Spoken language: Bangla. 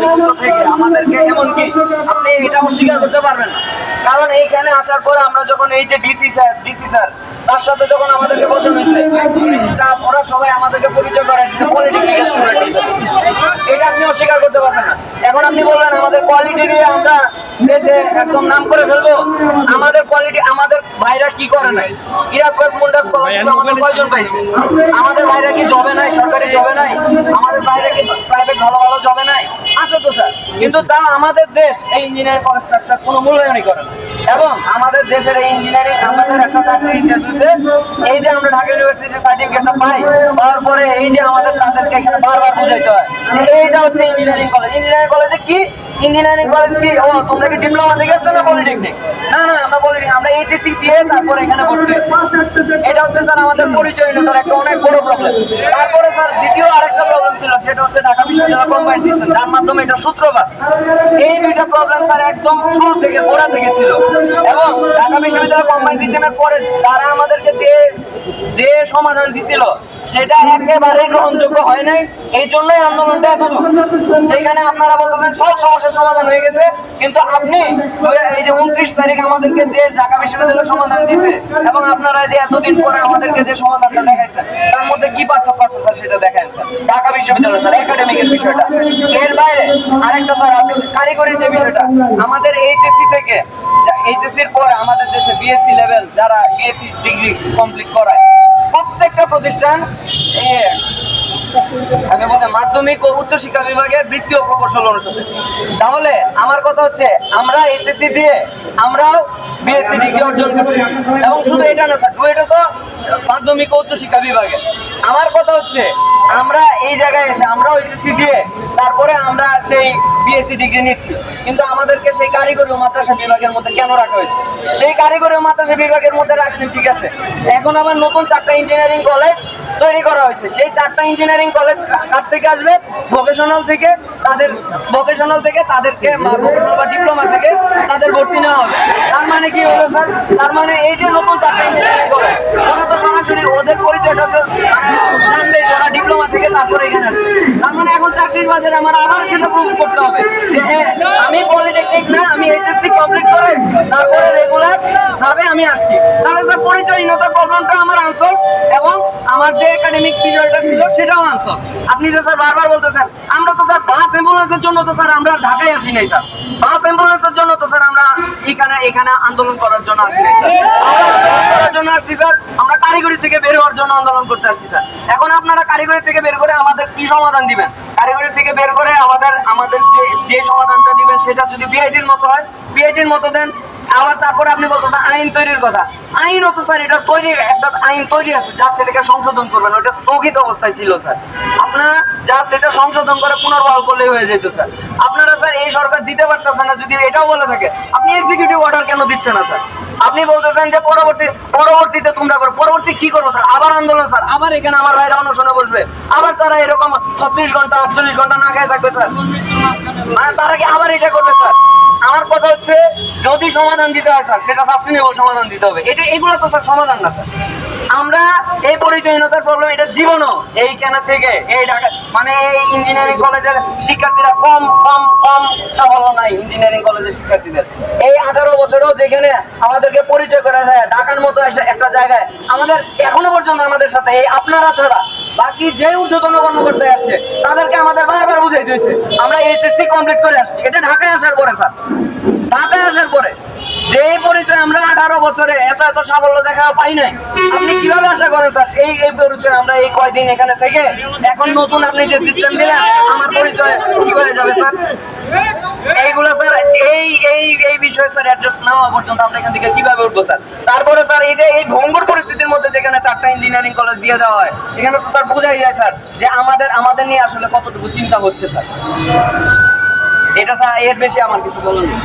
পরিচিত থেকে আমাদেরকে এমনকি আপনি এটা অস্বীকার করতে পারবেন না। কারণ এইখানে আসার পরে আমরা যখন এই যে ডিসি স্যার ডিসি স্যার তার সাথে যখন আমাদেরকে বসানো হয়েছে স্টাফ ওরা সবাই আমাদেরকে পরিচয় করা দিচ্ছে পলিটেকনিকের এটা আপনি অস্বীকার করতে পারবেন না। এখন আপনি বলবেন আমাদের কোয়ালিটি নিয়ে আমরা দেশে একদম নাম করে ফেলব। আমাদের কোয়ালিটি আমাদের ভাইরা কি করে নাই? ইরাজ পাস মুন্ডাস আমাদের কয়জন পাইছে? আমাদের ভাইরা কি জবে নাই? সরকারি জবে নাই? আমাদের ভাইরা কি প্রাইভেট ভালো ভালো জবে নাই? স্যার কিন্তু তা আমাদের দেশ এই ইঞ্জিনিয়ারিং কনস্ট্রাকচার কোনো মূল্যায়নই করে না। এবং আমাদের দেশের এই ইঞ্জিনিয়ারিং আমাদের একটা চাকরি ইন্টারভিউতে এই যে আমরা ঢাকা ইউনিভার্সিটির সার্টিফিকেটটা পাই, পাওয়ার পরে এই যে আমাদের তাদেরকে এখানে বারবার বুঝাইতে হয় এইটা হচ্ছে ইঞ্জিনিয়ারিং কলেজ ইঞ্জিনিয়ারিং কলেজে কি? ইঞ্জিনিয়ারিং কলেজ কি? ও, তোমরা কি ডিপ্লোমা থেকে আসছো না পলিটেকনিক না না, আমরা বলি আমরা এইচএসসি দিয়ে তারপরে এখানে ভর্তি এটা হচ্ছে স্যার আমাদের পরিচয়হীনতার একটা অনেক বড় প্রবলেম তারপরে যে সমাধান দিছিল, সেটা একেবারেই গ্রহণযোগ্য হয় নাই। এই জন্যই আন্দোলনটা এত সেইখানে আপনারা বলতেছেন, সব সমস্যার সমাধান হয়ে গেছে। কিন্তু আপনি এই যে উনত্রিশ তারিখ আমাদেরকে যে ঢাকা বিশ্ববিদ্যালয় সমাধান দিছে, এবং আপনারা যে এতদিন পরে আমাদেরকে যে সমাধানটা দেখাইছেন, তার মধ্যে কি পার্থক্য আছে স্যার সেটা স্যার ঢাকা বিশ্ববিদ্যালয় আমি মাধ্যমিক ও উচ্চ শিক্ষা বিভাগের বৃত্তি ও প্রকৌশল অনুষদে। তাহলে আমার কথা হচ্ছে, আমরা এইচএসসি দিয়ে আমরাও বিএসসি ডিগ্রি অর্জন করতেছি। এবং শুধু এটা না স্যার ডুয়েটা তো মাধ্যমিক উচ্চ শিক্ষা বিভাগে। আমার কথা হচ্ছে, আমরা এই জায়গায় এসে আমরা এইচএসসি সিডিএ তারপরে আমরা সেই বিএসসি ডিগ্রি নিচ্ছি। কিন্তু আমাদেরকে সেই কারিগরি ও মাদ্রাসা বিভাগের মধ্যে কেন রাখা হয়েছে? সেই কারিগরি ও মাদ্রাসা বিভাগের মধ্যে রাখছেন ঠিক আছে। এখন আবার নতুন চারটা ইঞ্জিনিয়ারিং কলেজ তৈরি করা হয়েছে। সেই চারটা ইঞ্জিনিয়ারিং কলেজ কার থেকে আসবে? ভোকেশনাল থেকে তাদের ভোকেশনাল থেকে তাদেরকে বা ডিপ্লোমা থেকে তাদের ভর্তি নেওয়া হবে। তার মানে কি হলো স্যার তার মানে এই যে নতুন চারটা ইঞ্জিনিয়ারিং কলেজ ওরা তো সরাসরি ওদের পরিচয়টা তো মানে জানবে ওরা ডিপ্লোমা থেকে তারপরে এখানে আসছে। তার মানে এখন চাকরির বাজারে আমার আবার সেটা প্রুভ করতে হবে। যে হ্যাঁ আমি পলিটেকনিক না, আমি এইচএসসি কমপ্লিট করে তারপরে রেগুলার ভাবে আমি আসছি। আমার যে একাডেমিক বিষয়টা ছিল সেটাও আনসার আপনি যে স্যার বারবার বলতেছেন, আমরা তো স্যার বাস অ্যাম্বুলেন্সের জন্য তো স্যার আমরা ঢাকায় আসি নাই, স্যার। বাস অ্যাম্বুলেন্সের জন্য তো স্যার আমরা এখানে এখানে আন্দোলন করার জন্য আসি নাই, স্যার। জন্য আসছি, স্যার। আমরা কারিগরি থেকে বের হওয়ার জন্য আন্দোলন করতে আসছি, স্যার। এখন আপনারা কারিগরি থেকে বের করে আমাদের কি সমাধান দিবেন? কারিগরি থেকে বের করে আমাদের আমাদের যে সমাধানটা দিবেন সেটা যদি বিআইডির মতো হয় বিআইডির মতো দেন আবার তারপরে আপনি বলতেছেন আইন তৈরির কথা। আইন তো স্যার এটা তৈরি একটা আইন তৈরি আছে জাস্ট এটাকে সংশোধন করবেন। ওটা স্থগিত অবস্থায় ছিল স্যার। আপনারা জাস্ট এটা সংশোধন করে পুনর্বহাল করলেই হয়ে যেত স্যার। আপনারা স্যার এই সরকার দিতে পারতেছে না, যদি এটাও বলে থাকে, আপনি এক্সিকিউটিভ অর্ডার কেন দিচ্ছেন না স্যার? আপনি বলতেছেন যে পরবর্তী পরবর্তীতে তোমরা করো। পরবর্তী কি করব স্যার? আবার আন্দোলন স্যার। আবার এখানে আমার ভাইরা অনশনে বসবে। আবার তারা এরকম ছত্রিশ ঘণ্টা, আটচল্লিশ ঘণ্টা না খেয়ে থাকবে স্যার। মানে তারা কি আবার এটা করবে স্যার? আমার কথা হচ্ছে, যদি সমাধান দিতে হয় স্যার, সেটা সাস্টেনেবল সমাধান দিতে হবে। এটা এগুলো তো স্যার সমাধান না, স্যার। আমরা এই পরিচয়হীনতার প্রবলেম এটা জীবনও এই কেন থেকে, এই ঢাকা মানে এই ইঞ্জিনিয়ারিং কলেজের শিক্ষার্থীরা কম কম কম সাফল্য নাই ইঞ্জিনিয়ারিং কলেজের শিক্ষার্থীদের। এই আঠারো বছরও যেখানে আমাদেরকে পরিচয় করে দেয়, ঢাকার মতো একটা জায়গায়, আমাদের এখনও পর্যন্ত আমাদের সাথে এই আপনারা ছাড়া বাকি যে ঊর্ধ্বতন কর্মকর্তা আসছে, তাদেরকে আমাদের বারবার বুঝাই দিয়েছে আমরা এইচএসসি কমপ্লিট করে আসছি। এটা ঢাকায় আসার পরে, স্যার। ঢাকায় আসার পরে যে পরিচয় আমরা আঠারো বছরে এত এত সাফল্য দেখা পাই নাই, আপনি কীভাবে আশা করেন, স্যার, এই এই পরিচয় আমরা এই কয়দিন এখানে থেকে এখন নতুন আপনি যে সিস্টেম দিলেন, আমার পরিচয় কি হয়ে যাবে, স্যার? এইগুলো, স্যার, এই এই এই বিষয়ে স্যার অ্যাড্রেস না হওয়া পর্যন্ত আমরা এখান থেকে কীভাবে উঠবো, স্যার? তারপরে স্যার, এই যে এই ভঙ্গুর পরিস্থিতির মধ্যে যেখানে চারটা ইঞ্জিনিয়ারিং কলেজ দিয়ে দেওয়া হয়, এখানে তো স্যার বোঝাই যায়, স্যার, যে আমাদের আমাদের নিয়ে আসলে কতটুকু চিন্তা হচ্ছে, স্যার? এটা স্যার, এর বেশি আমার কিছু বলার নেই।